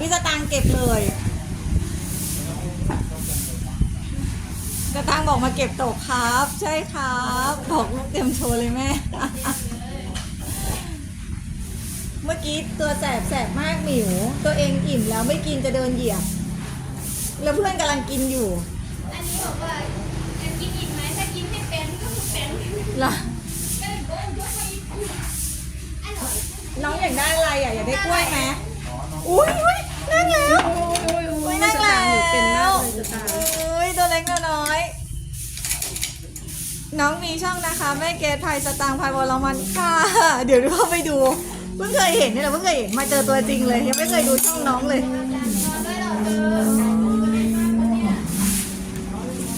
พี่สตางค์เก็บเลยสตางค์บอกมาเก็บตกครับ ใช่ครับ บอกลูกเต็มโชว์เลยแม่ เมื่อกี้ตัวแสบแสบมากหมิว ตัวเองอิ่มแล้วไม่กินจะเดินเหยียบ แล้วเพื่อนกำลังกินอยู่ อันนี้บอกว่าจะกินอีกไหมถ้ากินให้เป็นก็คือเป็นล่ะก็เลยโอ้ยยกมาอีกอร่อยน้องอยากได้อะไรอะอยากได้กล้วยไหม อุ้ยอุ้ยนั่งแล้วอุ้ยนั่งแล้วอุ้ยตัวเล็กตัวน้อย น้องมีช่องนะคะแม่เกดไพสตางค์ไพวรมันค่ะ เดี๋ยวเข้าไปดูเพิ่งเคยเห็นนี่แหละเพิ่งเคยเห็นมาเจอตัวจริงเลยยังไม่เคยดูช่องน้องเลย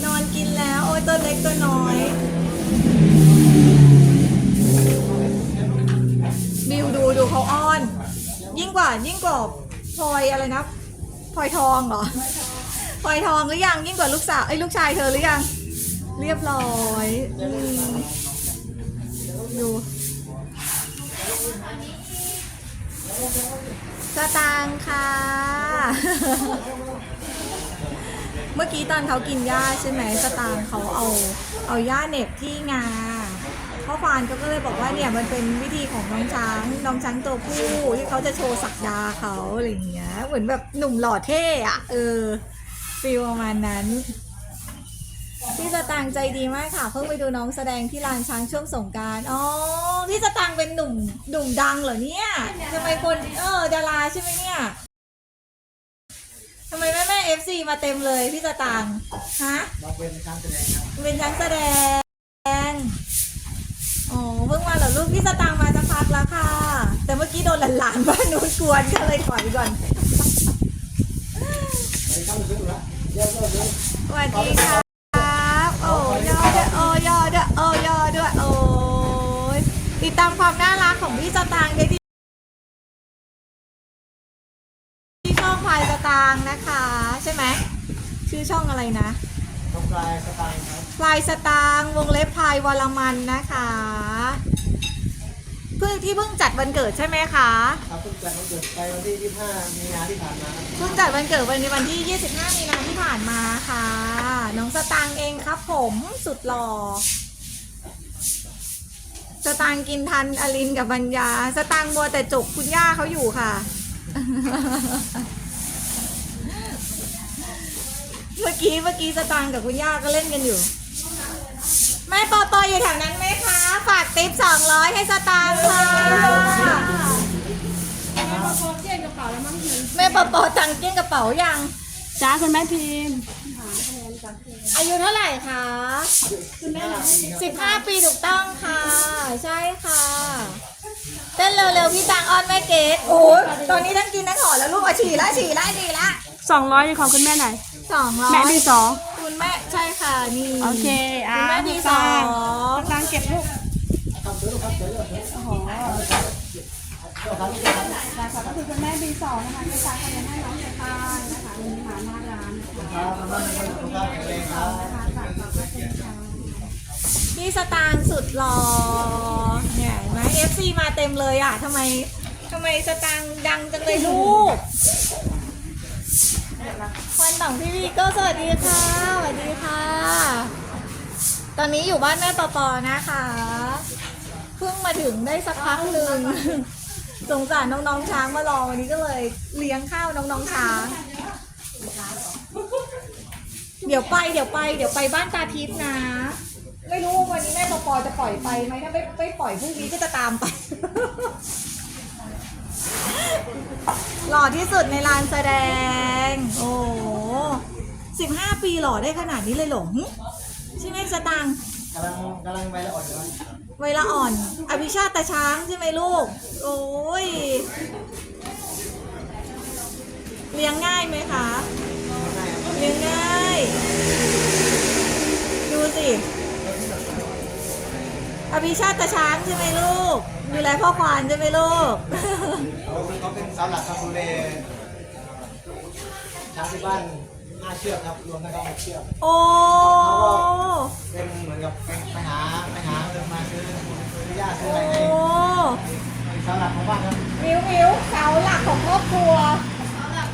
นอนกินแล้ว โอ้ยตัวเล็กตัวน้อย ยิ่งกว่ายิ่งกว่าพลอยอะไรนะพลอยทองเหรอพลอยทองหรือยังยิ่งกว่าลูกสาวไอ้ยลูกชายเธอหรือยัง เรียบร้อยอืมดูสตางค์ค่ะ เมื่อกี้ตอนเขากินหญ้าใช่ไหมสตางค์เขาเอา เอาหญ้าเหน็บที่งา พ่อควานก็เลยบอกว่าเนี่ยมันเป็นวิธีของน้องช้างน้องช้างตัวผู้ที่เขาจะโชว์ศักดาเขาอะไรอย่างเงี้ย เหมือนแบบหนุ่มหล่อเท่อะเออฟีลประมาณนั้นพี่สตางค์ใจดีมากค่ะ เพิ่งไปดูน้องแสดงที่ลานช้างช่วงสงกราร อ๋อ พี่สตางค์เป็นหนุ่มหนุ่มดังเหรอเนี่ยทำไมคนเออดาราใช่ไหมเนี่ยทำไมแม่แม่เอฟซีมาเต็มเลยพี่สตางค์ฮะเราเป็นการแสดงครับเป็นช้างแสดง อ๋อเพิ่งมาเหรอลูกพี่สตางค์มาสักพักแล้วค่ะ แต่เมื่อกี้โดนหลานๆบ้านนู้นกวนก็เลยถอยก่อนสวัสดีครับโอ้ยอด้วยโอ้ยอด้วยโอ้ยอด้วยโอ้ยติดตามความน่ารักของพี่สตางค์ได้ที่ที่ช่องพายสตางค์นะคะ ใช่ไหมชื่อช่องอะไรนะ ทำลายสไตล์ครับพลายสตางค์วงเล็บพายวรมันนะคะเพิ่งที่เพิ่งจัดวันเกิดใช่ไหมคะครับเพิ่งจัดวันเกิดไปวันที่ 25 มีนาที่ผ่านมาครับเพิ่งจัดวันเกิดวันในวันที่ 25 มีนาที่ผ่านมาค่ะ น้องสตางค์เองครับ ผมสุดหล่อสตางค์กินทันอลินกับบัญญา สตางค์มัวแต่จุกคุณย่าเขาอยู่ค่ะ เมื่อกี้เมื่อกี้สตางค์กับคุณย่าก็เล่นกันอยู่ แม่ปอปออยู่แถวนั้นไหมคะ ฝากติปสองร้อยให้สตางค์ค่ะ แม่ปอปอตังค์เกี้ยงกระเป๋ายัง จ้าคุณแม่พิมพ์อายุเท่าไหร่คะสิบห้าปีถูกต้องค่ะ ใช่ค่ะ เต้นเร็วๆพี่ตังอ้อนแม่เกดโอ้ยตอนนี้ทั้งกินทั้งหอแล้วลูกอะฉี่ละฉี่ละฉี่ละ สองร้อยของคุณแม่ไหนอย สองร้อยแม่มีสองคุณแม่ใช่ค่ะนี่โอเคอ่าคุณแม่มีสองกำลังเก็บลูกครับซื้อลูกครับเดี๋ยวเดี๋ยวเดี๋ยวโอ้โหเดี๋ยวครับเดี๋ยวครับจ้าขอบพระคุณคุณแม่บีสองนะคะที่จ่ายคะแนนให้น้องสตางค์นะคะวันนี้มาหน้าร้านนะคะครับทำบ้านให้สุขภาพแข็งแรงครับฝากขอบพระคุณค่ะพี่สตางค์สุดหล่อเนี่ยเห็นไหมเอฟซีมาเต็มเลยอะทำไมทำไมสตางค์ดังจังเลยลูก วันต่องพี่วีก็สวัสดีค่ะสวัสดีค่ะ ตอนนี้อยู่บ้านแม่ปอปอนะคะเพิ่งมาถึงได้สักพักหนึ่งสงสารน้องๆช้างมารอวันนี้ก็เลยเลี้ยงข้าวน้องๆช้าง เดี๋ยวไปเดี๋ยวไปเดี๋ยวไปบ้านตาทิพย์นะ ไม่รู้วันนี้แม่ปอปอจะปล่อยไปไหมถ้าไม่ไม่ปล่อยพรุ่งนี้ก็จะตามไป หล่อที่สุดในลานแสดง โอ้สิบห้าปีหล่อได้ขนาดนี้เลยเหรอหึใช่ไหมสตังค์กำลังกำลังไปแล้วอ่อนอยู่ครับเวลาอ่อน อภิชาติตาช้างใช่ไหมลูก โอ้ย เลี้ยงง่ายไหมคะ เลี้ยงง่าย ดูสิ อภิชาติตาช้างใช่ไหมลูก ดูแลพ่อควานใช่ไหมลูก เขาเขาเป็นสาวหลักครับดูแลช้างที่บ้านห้าเชือกครับรวมทั้งเขาหกเชือกโอ้ เป็นเหมือนกับไปหาไปหาเดินมาซื้อซื้อหญ้าซื้อโอ้อะไรให้เป็นสาวหลักของบ้านครับมิวมิวเสาหลักของครอบครัวเขาหลัก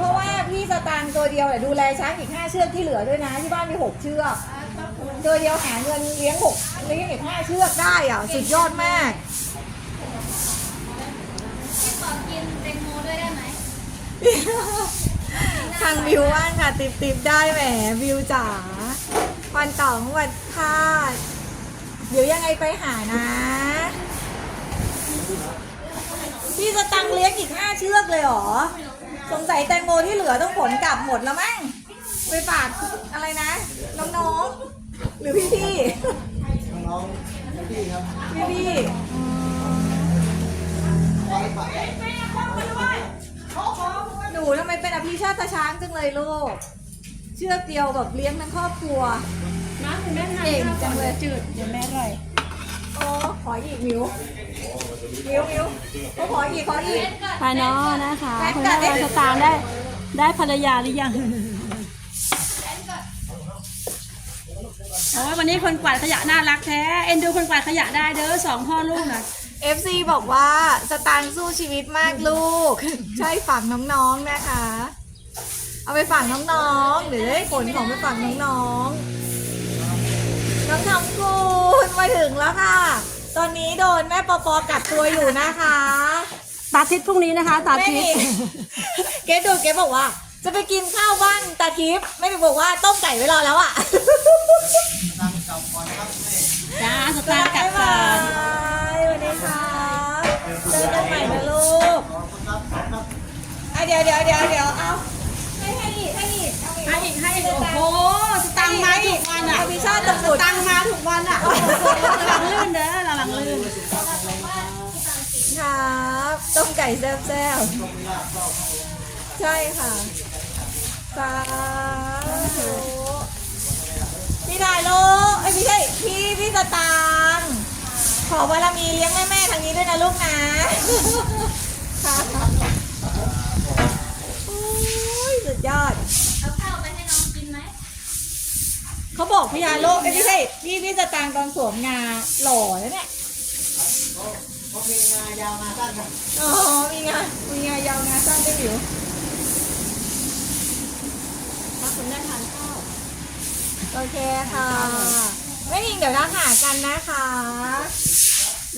ขพี่สตางค์ตัวเดียวแต่ดูแลช้างอีกห้าเชือกที่เหลือด้วยนะ ที่บ้านมีหกเชือก ตัวเดียวหาเงินเลี้ยงหกเลี้ยงอีกห้าเชือกได้อะ สุดยอดมากพี่ขอกินแตงโมด้วยได้ไหมทางวิวว่างค่ะ ติบติบได้แหมวิวจ๋าวันต่องวันพาดเดี๋ยวยังไงไปหานะ พี่สตังค์เลี้ยงอีกห้าเชือกเลยเหรอ สงสัยแตงโมที่เหลือต้องผลกลับหมดแล้วมั้ง ไปฝากอะไรนะ น้องๆ หรือพี่พี่น้องๆพี่ครับพี่พี่ไว้ฝากหนูทำไมเป็นอภิชาติช้างจังเลยลูก เชือกเดียวแบบเลี้ยงทั้งครอบครัวมาคุณแม่ทานเก่งข้าวจัก่องนเลยจืดเดี๋ยวแม่อร่อยโอ้ขออีกมิวมิวมิวโอ้ขออีกขออีกพาน้องนะคะแม่คุณกัแม่ดได้สตางค์ได้ได้ภรรยาหรือยัง โอ้ยวันนี้คนกวาดขยะน่ารักแท้ เอ็นดูคนกวาดขยะได้เด้อสองพ่อลูกนะเอฟซีบอกว่าสตางค์สู้ชีวิตมากลูก ใช่ฝังน้องๆนะคะ เอาไปฝังน้องๆเดี๋ยวจะได้ขนของไปฝังน้องๆน้องทำกูลมาถึงแล้วค่ะ ตอนนี้โดนแม่ปอปอกัดตัวอยู่นะคะตาทิพย์พรุ่งนี้นะคะ ตาแม่ทิพนี่ย์เกดดูเกดบอกว่า จะไปกินข้าวบ้านตาทิพย์แม่นี่บอกว่าต้มไก่ไว้รอแล้วอะ เดี๋ยวเดี๋ยวเอาให้ให้อีกให้อีกให้อีกให้อีกโอ้โหสตางค์มาถูกวันอะอภิชาติตะบุตรตังค์มาถูกวันอะระวังลื่นเด้อระวังลื่นครับต้มไก่แซ่บๆใช่ค่ะสาธุพี่ดายโลกเอ้ยไม่ใช่พี่พี่สตางค์ขอบารมีเลี้ยงแม่แม่ๆทางนี้ด้วยนะลูกนะค่ะ ยสุดยอด เอาข้าวไปให้น้องกินไหมเขาบอกพญาโลกเอ้ยไม่ใช่พี่พี่สตางค์ตอนสวมงาหล่อแล้วเนี่ยผมมีงานยาวมาสั้นครับอ๋อมีงามีงายาวงาสั้นด้วยหิวมาคุณแม่ทานข้าวโอเคค่ะไม่ยิงเดี๋ยวทักหากันนะคะ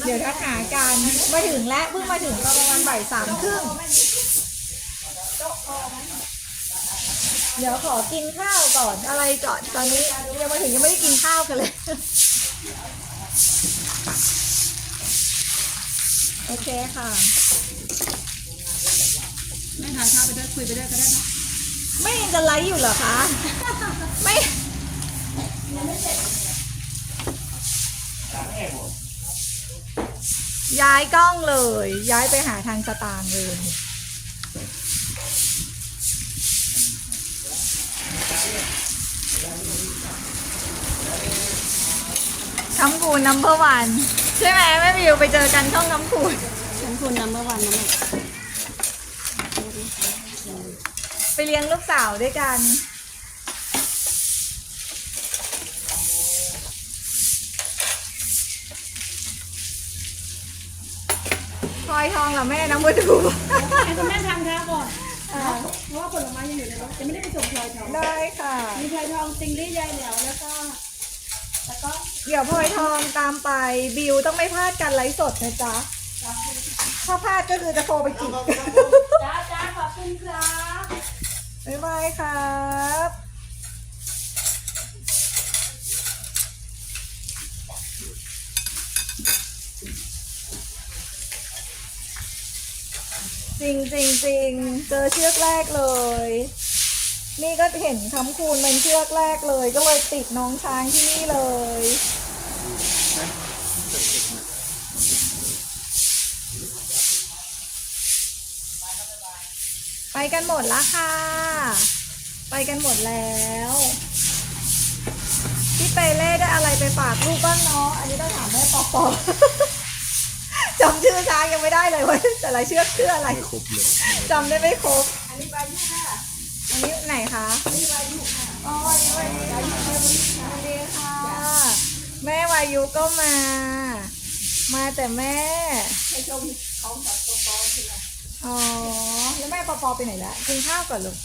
เดี๋ยวทักหากันมาถึงแล้วเพิ่งมาถึงก็ประมาณบ่ายสามครึ่ง เดี๋ยวขอกินข้าวก่อนอะไรก่อนตอนนี้ยังมาถึงยังไม่ได้กินข้าวกันเลย โอเคค่ะแม่ทานข้าวไปด้วยคุยไปด้วยก็ได้นะไม่ยังจะไลฟ์อยู่เหรอคะ ไม่ย้ายกล้องเลย ย้ายไปหาทางสตางค์เลย น้ำคูนนัมเบอร์วันใช่ไหมแม่วิวไปเจอกันช่องน้ำคูนฉันคุณนัมเบอร์วันนะแม่ไปเลี้ยงลูกสาวด้วยกันพลอยทองเหรอแม่น้ำบัวดู ให้คุณแม่ทานข้าวก่อน เพราะว่าผลไม้ยังอยู่ในรถยังไม่ได้ไปส่งพลอยทองได้ค่ะ มีพลอยทองติงลี่ยายเหลียวแล้วก็ แล้วก็เดี๋ยวพลอยทองตามไปบิวต้องไม่พลาดการไลฟ์สดนะจ๊ะ ถ้าพลาดก็คือจะโทรไปจิกจ้าจ้าขอบคุณครับบ๊ายบายครับ จริงจริงจริงเจอเชือกแรกเลย นี่ก็เห็นคำคูณเป็นเชือกแรกเลย ก็เลยติดน้องช้างที่นี่เลยไปกันหมดล้วค่ะ ไปกันหมดแล้วพี่เปเล่ได้อะไรไปฝากลูกบ้างเนาะ อันนี้ต้องถามแม่ปอปอ ชื่อช้างยังไม่ได้เลยว่าแต่ละเชือกชื่ออะไรจำได้ไม่ครบ อันนี้วายุค่ะอันนี้ไหนคะอันนี้วายุค่ะอ๋ออันนี้วายุสวัสดีค่ะ แม่วายุก็มา มาแต่แม่ให้ชมของกับปอปออ๋อ แล้วแม่ปอปอไปไหนแล้วกินข้าวก่อนลูก